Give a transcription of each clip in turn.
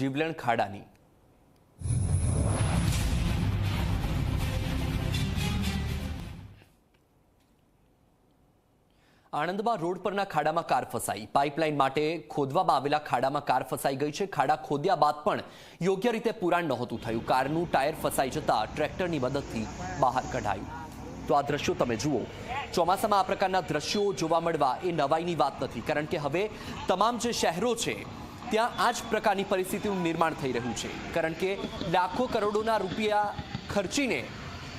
જીવલેણ ખાડાની. આણંદમાં રોડ પરના ખાડામાં કાર ફસાઈ. પાઇપલાઇન માટે ખોદવામાં આવેલા ખાડામાં કાર ફસાઈ ગઈ છે. ખાડા ખોદ્યા બાદ પણ યોગ્ય રીતે પુરાણ નહોતું થયું. કારનું ટાયર ફસાઈ જતા ટ્રેક્ટરની મદદથી બહાર કઢાયું. તો આ દ્રશ્યો તમે જુઓ. ચોમાસામાં આ પ્રકારના દ્રશ્યો જોવા મળવા એ નવાઈની વાત નથી. કારણ કે હવે તમામ જે શહેરો છે ત્યાં આ જ પ્રકારની પરિસ્થિતિનું નિર્માણ થઈ રહ્યું છે. કારણ કે લાખો કરોડોના રૂપિયા ખર્ચીને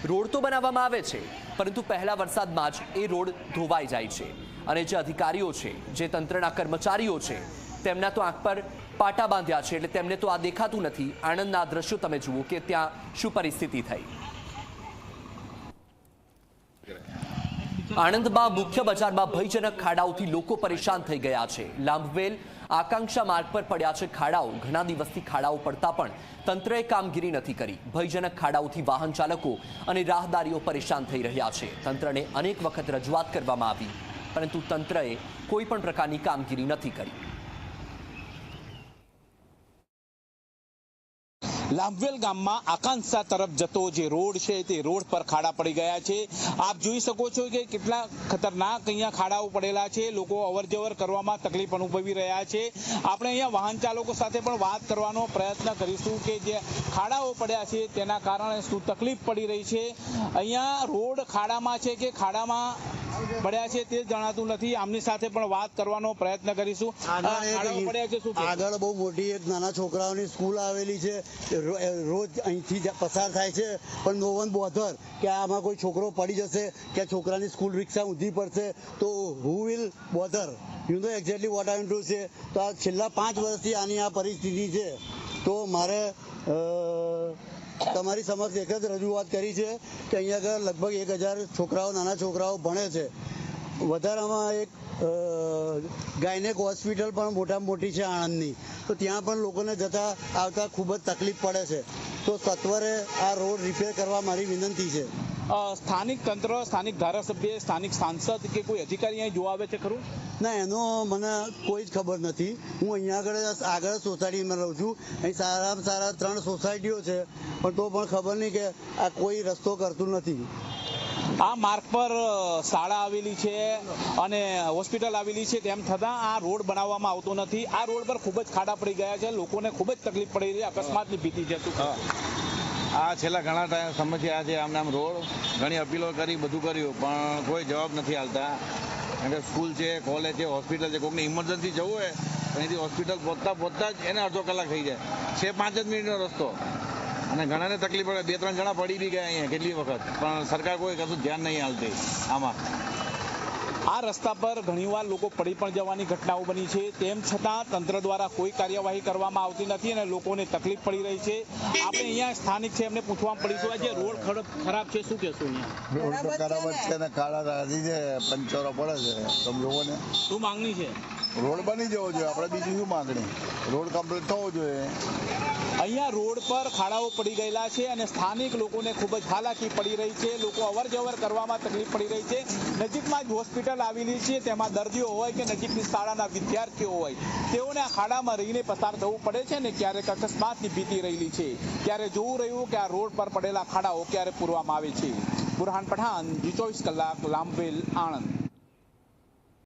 રોડ તો બનાવવામાં આવે છે, પરંતુ પહેલા વરસાદમાં જ એ રોડ ધોવાઈ જાય છે. અને જે અધિકારીઓ છે, જે તંત્રના કર્મચારીઓ છે, તેમના તો આંખ પર પાટા બાંધ્યા છે, એટલે તેમને તો આ દેખાતું નથી. આણંદના દ્રશ્યો તમે જુઓ કે ત્યાં શું પરિસ્થિતિ થઈ. આણંદમાં મુખ્ય બજારમાં ભયજનક ખાડાઓથી લોકો પરેશાન થઈ ગયા છે. લાંભવેલ આકાંક્ષા માર્ગ પર પડ્યા છે ખાડાઓ. ઘણા દિવસથી ખાડાઓ પડતા પણ તંત્રએ કામગીરી નથી કરી. ભયજનક ખાડાઓથી વાહન ચાલકો અને રાહદારીઓ પરેશાન થઈ રહ્યા છે. તંત્રને અનેક વખત રજૂઆત કરવામાં આવી, પરંતુ તંત્રએ કોઈ પણ પ્રકારની કામગીરી નથી કરી. લાંભવેલ ગામમાં આકાંક્ષા તરફ જતો જે રોડ છે તે રોડ પર ખાડા પડી ગયા છે. આપ જોઈ શકો છો કે કેટલા ખતરનાક અહીંયા ખાડાઓ પડેલા છે. લોકો અવરજવર કરવામાં તકલીફ અનુભવી રહ્યા છે. આપણે અહીંયા વાહન ચાલકો સાથે પણ વાત કરવાનો પ્રયત્ન કરીશું કે જે ખાડાઓ પડ્યા છે તેના કારણે શું તકલીફ પડી રહી છે. અહીંયા રોડ ખાડામાં છે કે ખાડામાં પડ્યા છે તે જણાતું નથી. આમની સાથે પણ વાત કરવાનો પ્રયત્ન કરીશું. આગળ બહુ મોટી એક નાના છોકરાઓની સ્કૂલ આવેલી છે. રોજ અહીંથી જ પસાર થાય છે. પણ નો વન બોધર કે આમાં કોઈ છોકરો પડી જશે કે છોકરાની સ્કૂલ રિક્ષા ઊંધી પડશે તો who will bother you know exactly what I to છે. તો આ છેલ્લા પાંચ વર્ષથી આની આ પરિસ્થિતિ છે. તો મારે તમારી સમક્ષ એક જ રજૂઆત કરી છે કે અહીંયા આગળ લગભગ એક હજાર છોકરાઓ, નાના છોકરાઓ ભણે છે. વધારામાં એક ગાયનેક હોસ્પિટલ પણ મોટામાં મોટી છે આણંદની. તો ત્યાં પણ લોકોને જતા આવતા ખૂબ જ તકલીફ પડે છે. તો સત્વરે આ રોડ રિપેર કરવા મારી વિનંતી છે. સ્થાનિક તંત્ર સ્થાનિક ધારાસભ્ય સ્થાનિક સાંસદ કે કોઈ અધિકારી અહીં જોવા આવે છે ખરું? ના એનો મને કોઈ જ ખબર નથી. હું અહીંયા આગળ આગળ સોસાયટીમાં રહું છું. અહીં સારામાં સારા ત્રણ સોસાયટીઓ છે. પણ તો પણ ખબર નહીં કે આ કોઈ રસ્તો કરતું નથી. આ માર્ગ પર શાળા આવેલી છે અને હોસ્પિટલ આવેલી છે. તેમ છતાં આ રોડ બનાવવામાં આવતો નથી. આ રોડ પર ખૂબ જ ખાડા પડી ગયા છે. લોકોને ખૂબ જ તકલીફ પડી રહી છે. અકસ્માતની ભીતિ છે. આ છેલ્લા ઘણા ટાઈમ સમસ્યા છે આમને આમ રોડ, ઘણી અપીલો કરી, બધું કર્યું, પણ કોઈ જવાબ નથી આવતા કારણ કે સ્કૂલ છે, કોલેજ છે, હોસ્પિટલ છે કોઈને ઇમરજન્સી જવું હોય અહીંથી હોસ્પિટલ પહોંચતા પહોંચતા જ એને અડધો કલાક થઈ જાય. છે પાંચ જ મિનિટનો રસ્તો. અને ઘણાને તકલીફ પડે. બે ત્રણ જણા પડી બી ગયા અહીંયા કેટલી વખત. પણ સરકાર કોઈ કશું ધ્યાન નહીં આવતી આમાં. આ રસ્તા પર ઘણીવાર લોકો પડી પણ જવાની ઘટનાઓ બની છે. તેમ છતાં તંત્ર દ્વારા કોઈ કાર્યવાહી કરવામાં આવતી નથી અને લોકોને તકલીફ પડી રહી છે. આપણે અહીંયા સ્થાનિક છે એમને પૂછવા પડી છે રોડ ખરાબ ખરાબ છે. શું કહેશો અહીંયા? રોડ તો ખરાબ છે ને કાળા રાજી છે પંચરો પડે છે. તમે લોકોને શું માંગણી છે? રોડ બની જવો જોઈએ. આપણે બીજું શું માંગણી? રોડ કમ્પ્લીટ થવો જોઈએ. અહીંયા રોડ પર ખાડાઓ પડી ગયેલા છે અને સ્થાનિક લોકોને ખૂબ જ હાલાકી પડી રહી છે. લોકો અવરજવર કરવામાં તકલીફ પડી રહી છે. નજીકમાં જ હોસ્પિટલ આવેલી છે. તેમાં દર્દીઓ હોય કે નજીકની શાળાના વિદ્યાર્થીઓ હોય, તેઓને આ ખાડામાં રહીને પસાર થવું પડે છે ને ક્યારેક અકસ્માતની ભીતિ રહેલી છે. ત્યારે જોવું રહ્યું કે આ રોડ પર પડેલા ખાડાઓ ક્યારે પૂરવામાં આવે છે. બુરહાન પઠાણ, જી ચોવીસ કલાક, લાંબેલ આણંદ.